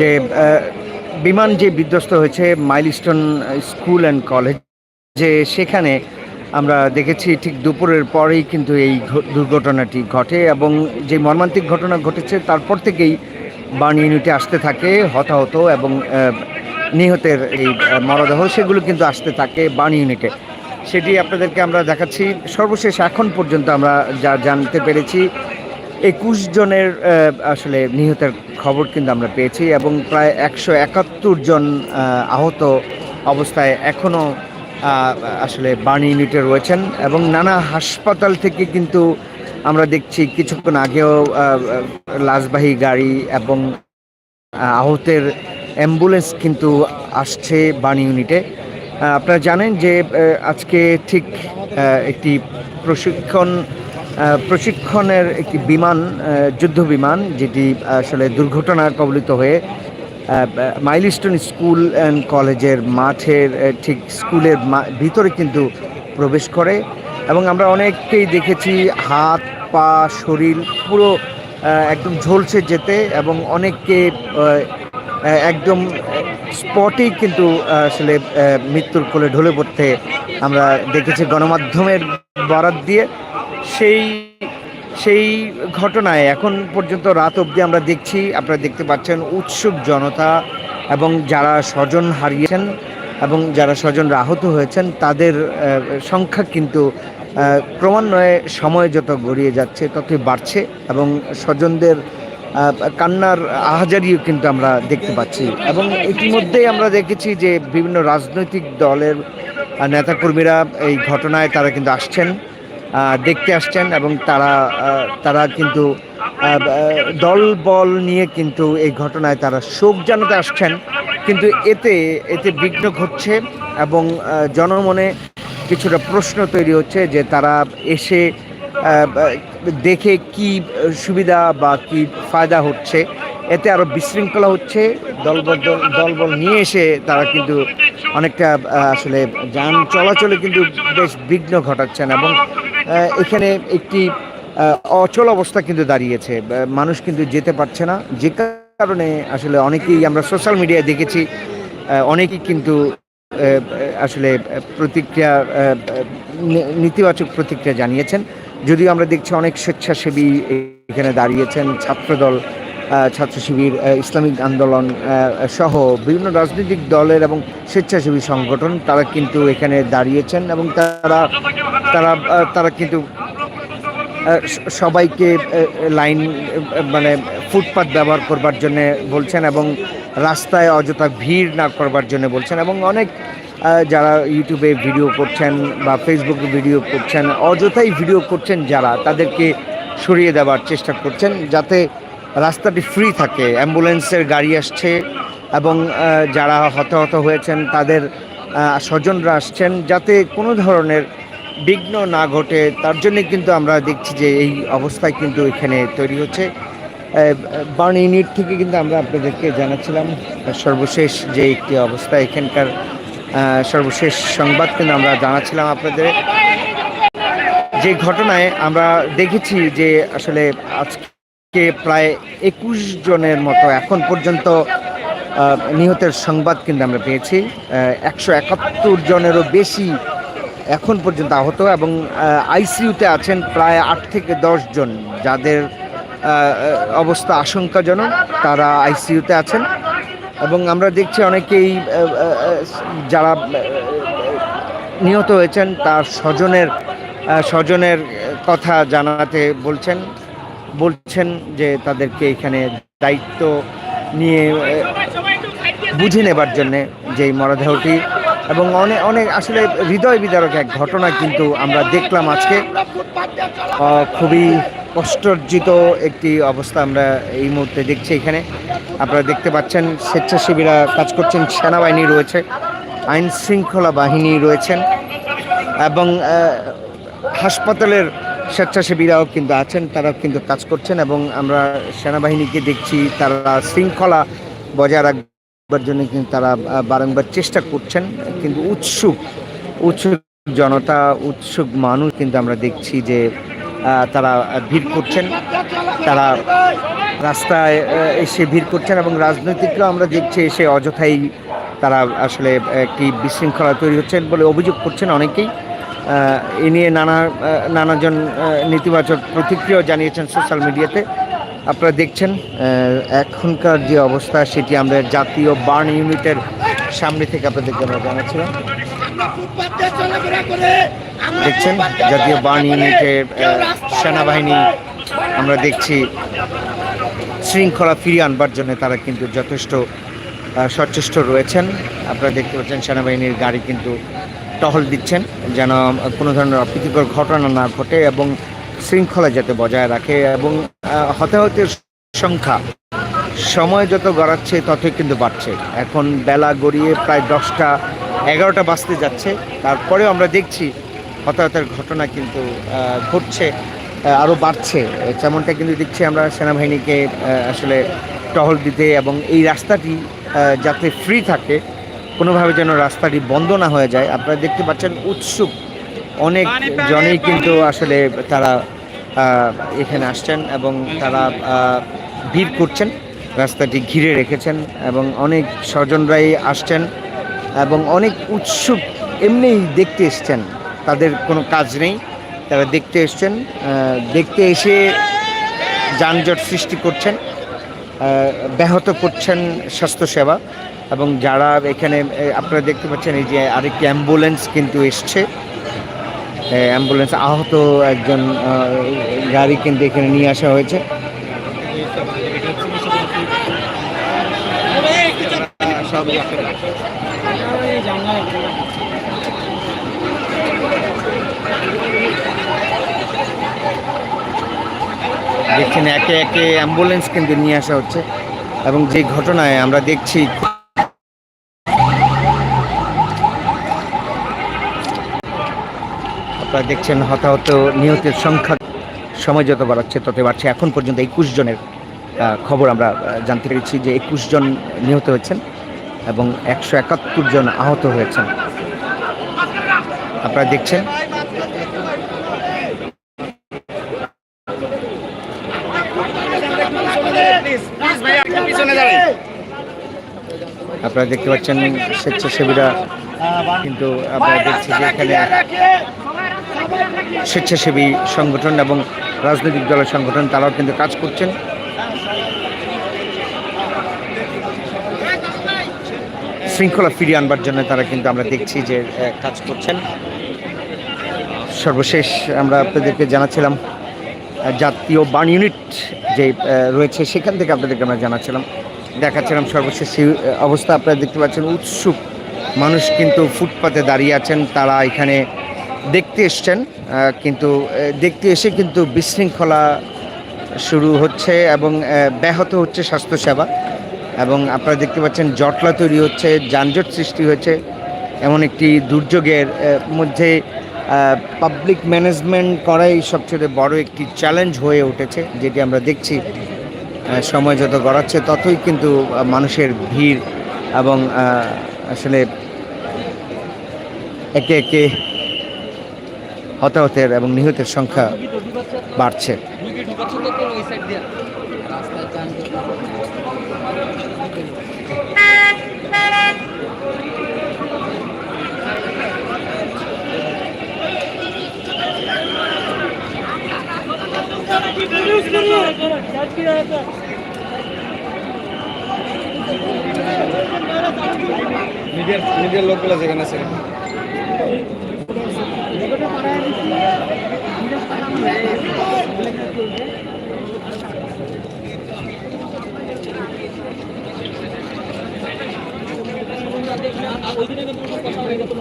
যে বিমান যে বিধ্বস্ত হয়েছে মাইলস্টোন স্কুল অ্যান্ড কলেজ যে সেখানে আমরা দেখেছি ঠিক দুপুরের পরেই কিন্তু এই দুর্ঘটনাটি ঘটে এবং যে মর্মান্তিক ঘটনা ঘটেছে, তারপর থেকেই বার্ন ইউনিটে আসতে থাকে হতাহত এবং নিহতের এই মরদেহ, সেগুলো কিন্তু আসতে থাকে বার্ন ইউনিটে। সেটি আপনাদেরকে আমরা দেখাচ্ছি। সর্বশেষ এখন পর্যন্ত আমরা যা জানতে পেরেছি একুশ জনের আসলে নিহতের খবর কিন্তু আমরা পেয়েছি এবং প্রায় একশো একাত্তর জন আহত অবস্থায় এখনও আসলে বার্ন ইউনিটে রয়েছেন এবং নানা হাসপাতাল থেকে কিন্তু আমরা দেখছি কিছুক্ষণ আগেও লাশবাহী গাড়ি এবং আহতের অ্যাম্বুলেন্স কিন্তু আসছে বার্ন ইউনিটে। আপনারা জানেন যে আজকে ঠিক একটি প্রশিক্ষণ প্রশিক্ষণের একটি বিমান যুদ্ধ বিমান, যেটি আসলে দুর্ঘটনার কবলিত হয়ে মাইলস্টোন স্কুল অ্যান্ড কলেজের মাঠের ঠিক স্কুলের ভিতরে কিন্তু প্রবেশ করে। এবং আমরা অনেককেই দেখেছি, হাত, পা, শরীর, পুরো একদম ঝলসে যেতে এবং অনেককে একদম স্পটেই কিন্তু আসলে মৃত্যুর কোলে ঢলে পড়তে আমরা দেখেছি গণমাধ্যমের বরাত দিয়ে। সেই সেই ঘটনায় এখন পর্যন্ত রাত অবধি আমরা দেখছি, আপনারা দেখতে পাচ্ছেন উৎসুক জনতা এবং যারা স্বজন হারিয়েছেন এবং যারা স্বজন আহত হয়েছেন, তাদের সংখ্যা কিন্তু ক্রমান্বয়ে সময় যত গড়িয়ে যাচ্ছে ততই বাড়ছে এবং স্বজনদের কান্নার আহাজারিও কিন্তু আমরা দেখতে পাচ্ছি। এবং ইতিমধ্যেই আমরা দেখেছি যে বিভিন্ন রাজনৈতিক দলের নেতাকর্মীরা এই ঘটনায় তারা কিন্তু আসছেন। দেখতে আসছেন এবং তারা তারা কিন্তু দল বল নিয়ে কিন্তু এই ঘটনায় তারা শোক জানাতে আসছেন। কিন্তু এতে এতে বিঘ্ন ঘটছে এবং জনমনে কিছুটা প্রশ্ন তৈরি হচ্ছে যে তারা এসে দেখে কি সুবিধা বা কি ফায়দা হচ্ছে। এতে আরও বিশৃঙ্খলা হচ্ছে। দলবল দলবল নিয়ে এসে তারা কিন্তু অনেকটা আসলে যান চলাচলে কিন্তু বেশ বিঘ্ন ঘটাচ্ছেন এবং এখানে একটি অচল অবস্থা কিন্তু দাঁড়িয়েছে। মানুষ কিন্তু যেতে পারছে না। যে কারণে আসলে অনেকেই আমরা সোশ্যাল মিডিয়ায় দেখেছি অনেকেই কিন্তু আসলে প্রতিক্রিয়া নেতিবাচক প্রতিক্রিয়া জানিয়েছেন। যদিও আমরা দেখছি অনেক স্বেচ্ছাসেবী এখানে দাঁড়িয়েছেন, ছাত্রদল ছাত্র শিবির ইসলামিক আন্দোলন সহ বিভিন্ন রাজনৈতিক দলের এবং স্বেচ্ছাসেবী সংগঠন, তারা কিন্তু এখানে দাঁড়িয়েছেন এবং তারা তারা তারা কিন্তু সবাইকে লাইন মানে ফুটপাত ব্যবহার করবার জন্য বলছেন এবং রাস্তায় অযথা ভিড় না করবার জন্য বলছেন এবং অনেক যারা ইউটিউবে ভিডিও করছেন বা ফেসবুকে ভিডিও করছেন, অযথাই ভিডিও করছেন যারা, তাদেরকে সরিয়ে দেওয়ার চেষ্টা করছেন যাতে রাস্তাটি ফ্রি থাকে, অ্যাম্বুলেন্সের গাড়ি আসছে এবং যারা হতাহত হয়েছেন তাদের স্বজনরা আসছেন যাতে কোনো ধরনের বিঘ্ন না ঘটে। তার জন্য কিন্তু আমরা দেখছি যে এই অবস্থায় কিন্তু এখানে তৈরি হচ্ছে। বার্ন ইউনিট থেকে কিন্তু আমরা আপনাদেরকে জানাচ্ছিলাম, সর্বশেষ যে একটি অবস্থা এখানকার সর্বশেষ সংবাদ কিন্তু আমরা জানাচ্ছিলাম আপনাদের। যে ঘটনায় আমরা দেখেছি যে আসলে আজকে প্রায় একুশ জনের মতো এখন পর্যন্ত নিহতের সংবাদ কিন্তু আমরা পেয়েছি। একশো একাত্তর জনেরও বেশি এখন পর্যন্ত আহত এবং আইসিইউতে আছেন প্রায় আট থেকে দশ জন, যাদের অবস্থা আশঙ্কাজনক, তারা আইসিইউতে আছেন। এবং আমরা দেখছি অনেকেই যারা নিহত হয়েছেন, তার স্বজনের স্বজনের কথা জানাতে বলছেন। বলছেন যে তাদেরকে এখানে দায়িত্ব নিয়ে বুঝে নেবার জন্যে যেই মরদেহটি। এবং অনেক অনেক আসলে হৃদয় বিদারক এক ঘটনা কিন্তু আমরা দেখলাম আজকে। খুবই কষ্টার্জিত একটি অবস্থা আমরা এই মুহূর্তে দেখছি এখানে। আপনারা দেখতে পাচ্ছেন, স্বেচ্ছাসেবীরা কাজ করছেন, সেনাবাহিনী রয়েছে আইন শৃঙ্খলা বাহিনী রয়েছেন। এবং হাসপাতালের স্বেচ্ছাসেবীরাও কিন্তু আছেন তারা কিন্তু কাজ করছেন এবং আমরা সেনাবাহিনীকে দেখছি, তারা শৃঙ্খলা বজায় রাখবার জন্য কিন্তু তারা বারংবার চেষ্টা করছেন। কিন্তু উৎসুক উৎসুক জনতা, উৎসুক মানুষ কিন্তু আমরা দেখছি যে তারা ভিড় করছেন, তারা রাস্তায় এসে ভিড় করছেন এবং রাজনৈতিকরাও আমরা দেখছি এসে অযথাই তারা আসলে একটি বিশৃঙ্খলা তৈরি হচ্ছেন বলে অভিযোগ করছেন অনেকেই। এ নিয়ে নানা নানাজন নেতিবাচক প্রতিক্রিয়া জানিয়েছেন সোশ্যাল মিডিয়াতে। আপনারা দেখছেন এখনকার যে অবস্থা, সেটি আমরা জাতীয় বার্ন ইউনিটের সামনে থেকে আপনাদেরকে আমরা জানাচ্ছিলাম দেখছেন, জাতীয় বার্ন ইউনিটের সেনাবাহিনী, আমরা দেখছি শৃঙ্খলা ফিরিয়ে আনবার জন্য তারা কিন্তু যথেষ্ট সচেষ্ট রয়েছেন। আপনারা দেখতে পাচ্ছেন, সেনাবাহিনীর গাড়ি কিন্তু টহল দিচ্ছেন যেন কোনো ধরনের অপ্রীতিকর ঘটনা না ঘটে এবং শৃঙ্খলা যাতে বজায় রাখে এবং হতাহতের সংখ্যা সময় যত গড়াচ্ছে ততই কিন্তু বাড়ছে। এখন বেলা গড়িয়ে প্রায় দশটা, এগারোটা বাজতে যাচ্ছে। তারপরেও আমরা দেখছি হতাহতের ঘটনা কিন্তু ঘটছে আরও বাড়ছে। যেমনটা কিন্তু দেখছি আমরা সেনাবাহিনীকে আসলে টহল দিতে এবং এই রাস্তাটি যাতে ফ্রি থাকে কোনোভাবে যেন রাস্তাটি বন্ধ না হয়ে যায়। আপনারা দেখতে পাচ্ছেন উৎসুক। অনেক জনেই কিন্তু আসলে তারা এখানে আসছেন এবং তারা ভিড় করছেন, রাস্তাটি ঘিরে রেখেছেন এবং অনেক স্বজনরাই আসছেন এবং অনেক উৎসুক এমনিই দেখতে এসছেন। তাদের কোনো কাজ নেই। তারা দেখতে এসছেন দেখতে এসে যানজট সৃষ্টি করছেন ব্যাহত করছেন স্বাস্থ্যসেবা। এবং যারা এখানে আপনারা দেখতে পাচ্ছেন এই যে আরেকটি অ্যাম্বুলেন্স কিন্তু এসছে। অ্যাম্বুলেন্স আহত একজন গাড়ি কিন্তু এখানে নিয়ে আসা হয়েছে। দেখছেন একে একে অ্যাম্বুলেন্স কিন্তু নিয়ে আসা হচ্ছে। এবং যে ঘটনায় আমরা দেখছি আপনারা দেখছেন হতাহত নিহতের সংখ্যা। সময় যত বাড়াচ্ছে তত বাড়ছে। এখন পর্যন্ত একুশ জনের খবর আমরা জানতে পেরেছি যে একুশ জন নিহত হয়েছেন এবং একশো একাত্তর জন আহত হয়েছেন। আপনারা দেখছেন। আপনারা দেখতে পাচ্ছেন স্বেচ্ছাসেবীরা, কিন্তু আপনারা দেখছি যে এখানে স্বেচ্ছাসেবী সংগঠন এবং রাজনৈতিক দলের সংগঠন, তারাও কিন্তু কাজ করছেন। শৃঙ্খলা ফিরিয়ে আনবার জন্য তারা কিন্তু আমরা দেখছি যে কাজ করছেন। সর্বশেষ আমরা আপনাদেরকে জানাচ্ছিলাম জাতীয় বান ইউনিট যে রয়েছে, সেখান থেকে আপনাদেরকে আমরা জানাচ্ছিলাম। দেখাচ্ছিলাম সর্বশেষ অবস্থা। আপনারা দেখতে পাচ্ছেন, উৎসুক মানুষ কিন্তু ফুটপাতে দাঁড়িয়ে আছেন। তারা এখানে দেখতে এসছেন কিন্তু দেখতে এসে কিন্তু বিশৃঙ্খলা শুরু হচ্ছে এবং ব্যাহত হচ্ছে স্বাস্থ্যসেবা এবং আপনারা দেখতে পাচ্ছেন জটলা তৈরি হচ্ছে, যানজট সৃষ্টি হয়েছে। এমন একটি দুর্যোগের মধ্যে পাবলিক ম্যানেজমেন্ট করাই সবচেয়ে বড় একটি চ্যালেঞ্জ হয়ে উঠেছে, যেটি আমরা দেখছি সময় যত গড়াচ্ছে ততই কিন্তু মানুষের ভিড় এবং আসলে একে একে হতাহতের এবং নিহতের সংখ্যা বাড়ছে। মিডিয়ার মিডিয়ার লোকগুলো যেখানে আছে। ওই দিনে কিন্তু কথা হয়ে গেছে